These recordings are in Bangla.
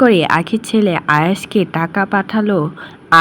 করে আখির ছেলে আয়াসকে টাকা পাঠালো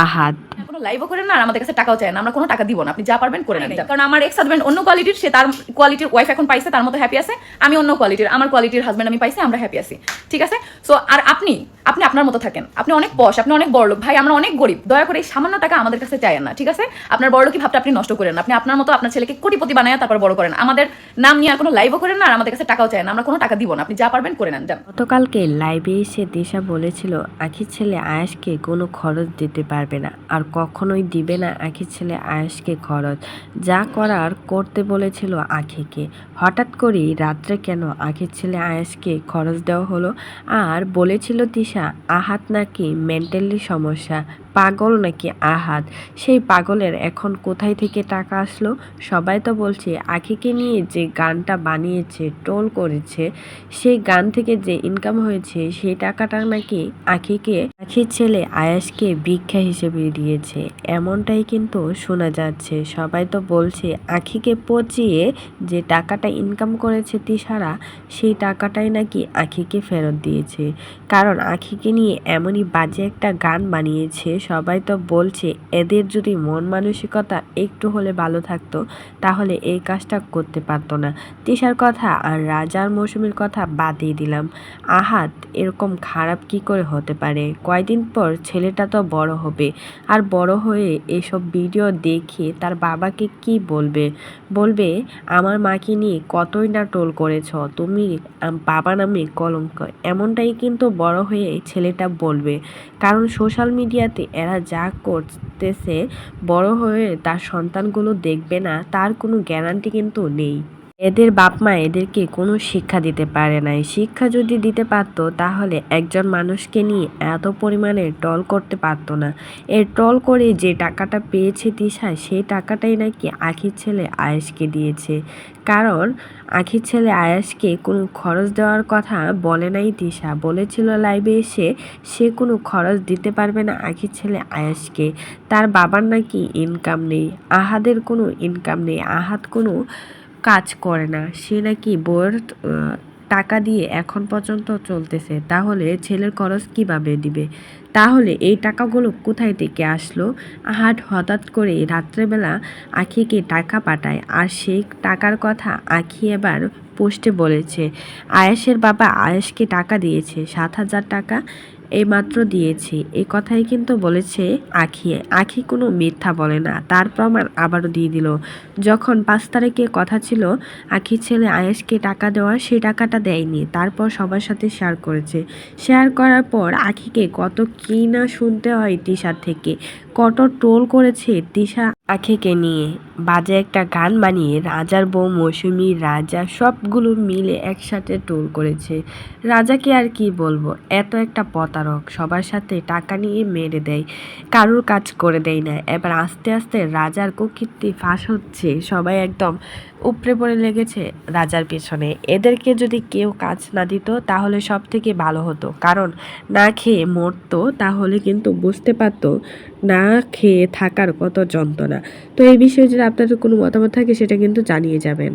আহাদ। কোনো লাইভও করেন না আর আমাদের কাছে টাকাও চায় না। আমরা কোনো টাকা দিব না। আপনি যা পারবেন করে নেন। কারণ আমার এক্স হাজব্যান্ড অন্য কোয়ালিটির সে তার কোয়ালিটির ওয়াইফ এখন পাইছে তার মতো হ্যাপি আছে। আমি অন্য কোয়ালিটির আমার কোয়ালিটির হাজব্যান্ড আমি পাইছি আমরা হ্যাপি আছি। ঠিক আছে? সো আর আপনি আপনি আপনার মতো থাকেন। আপনি অনেক পশ আপনি অনেক বড় লোক। ভাই আমরা অনেক গরিব। দয়া করে এই সামান্য টাকা আমাদের কাছে চাইেন না ঠিক আছে? আপনার বড় লোকই ভাবটা আপনি নষ্ট করেন আপনি আপনার মতো আপনার ছেলেকে কোটিপতি বানায় তারপর বড় করেন। আমাদের নাম নিয়ে আর কোনো লাইভও করেন না আর আমাদের কাছে টাকাও চায় না। আমরা কোনো টাকা দিব না। আপনি যা পারবেন করে নেন। যান। গতকালকে লাইভে এসে দিশা বলেছিল আখির ছেলে আয়াসকে কোনো খরচ দিতে পারবে না। আর কখনোই দিবে না আখি ছেলে আয়াসকে খরচ। যা করার করতে বলেছিল আখিকে। হঠাৎ করেই রাত্রে কেন আখির ছেলে আয়াসকে খরচ দেওয়া হলো? আর বলেছিল দিশা আহাত নাকি মেন্টালি সমস্যা? পাগল নাকি আহাত? সেই পাগলের এখন কোথায় থেকে টাকা আসলো? সবাই তো বলছে, আখিকে নিয়ে যে গানটা বানিয়েছে, টোল করেছে, সেই গান থেকে যে ইনকাম হয়েছে, সেই টাকাটা নাকি আখিকে, আখির ছেলে আয়াসকে ভিক্ষা হিসেবে দিয়েছে। এমনটাই কিন্তু শোনা যাচ্ছে। সবাই তো বলছে, আখিকে পচিয়ে যে টাকাটা ইনকাম করেছে তিসারা সেই টাকাটাই নাকি আখিকে ফেরত দিয়েছে। কারণ আখিকে নিয়ে এমনই বাজে একটা গান বানিয়েছে সবাই তো বলছে, এদের যদি মন মানসিকতা একটু হলে ভালো থাকতো, তাহলে এই কাজটা করতে পারতো না। তিশার কথা আর রাজার মৌসুমীর কথা বাদ দিয়ে দিলাম। আহাত, এরকম খারাপ কি করে হতে পারে? কয়দিন পর ছেলেটা তো বড় হবে। আর বড় হয়ে এসব ভিডিও দেখে তার বাবাকে কি বলবে? বলবে, আমার মাকে নিয়ে কতই না টোল করেছ। তুমি বাবা নামে কলঙ্ক। এমনটাই কিন্তু বড় হয়ে ছেলেটা বলবে। কারণ সোশ্যাল মিডিয়াতে এরা যা করতেছে বড় হয়ে তার সন্তানগুলো দেখবে না তার কোনো গ্যারান্টি কিন্তু নেই। এদের বাপ মা এদেরকে কোনো শিক্ষা দিতে পারে নাই। শিক্ষা যদি দিতে পারতো, তাহলে একজন মানুষকে নিয়ে এত পরিমাণে টল করতে পারতো না। এর টল করে যে টাকাটা পেয়েছে তিশা, সেই টাকাটাই নাকি আখির ছেলে আয়েশকে দিয়েছে। কারণ, আখির ছেলে আয়াসকে কোনো খরচ দেওয়ার কথা বলে নাই তিশা। বলেছিল লাইভে এসে সে কোনো খরচ দিতে পারবে না আখির ছেলে আয়াসকে তার বাবার নাকি ইনকাম নেই, আহাদের কোনো ইনকাম নেই, আহাদ কোনো কাজ করে না। সে নাকি বউয়ের টাকা দিয়ে এখন পর্যন্ত চলতেছে। তাহলে ছেলের খরচ কীভাবে দিবে? তাহলে এই টাকাগুলো কোথায় থেকে আসলো? হাট হঠাৎ করে রাত্রেবেলা আখিকে টাকা পাঠায় আর সেই টাকার কথা আখি এবার পোস্টে বলেছে আয়েশের বাবা আয়েশকে টাকা দিয়েছে, সাত হাজার টাকা এইমাত্র দিয়েছি। এই কথাই কিন্তু বলেছে আখি। আখি কোনো মিথ্যা বলে না, তার প্রমাণ আবারও দিয়ে দিল। যখন পাঁচ তারিখে কথা ছিল আখির ছেলে আয়েশকে টাকা দেওয়া সেই টাকাটা দেয়নি। তারপর সবার সাথে শেয়ার করেছে। শেয়ার করার পর আখিকে কত কী না শুনতে হয় তিশার থেকে। কত ট্রোল করেছে তিশা আখিকে নিয়ে। বাজে একটা গান বানিয়ে রাজার বউ, মৌসুমী, রাজা সবগুলো মিলে একসাথে টোল করেছে। রাজাকে আর কি বলব? এত একটা প্রতারক, সবার সাথে টাকা নিয়ে মেরে দেয়, কারোর কাজ করে দেয় না। এবার আস্তে আস্তে রাজার কুকীর্তি ফাঁস হচ্ছে, সবাই একদম উপরে পড়ে লেগেছে রাজার পেছনে। এদেরকে যদি কেউ কাজ না দিত, তাহলে সব থেকে ভালো হতো। কারণ না খেয়ে মরতো, তাহলে কিন্তু বুঝতে পারতো না খেয়ে থাকার কত যন্ত্রণা। তো এই বিষয়ে আপনাদের কোনো মতামত থাকে সেটা কিন্তু জানিয়ে যাবেন।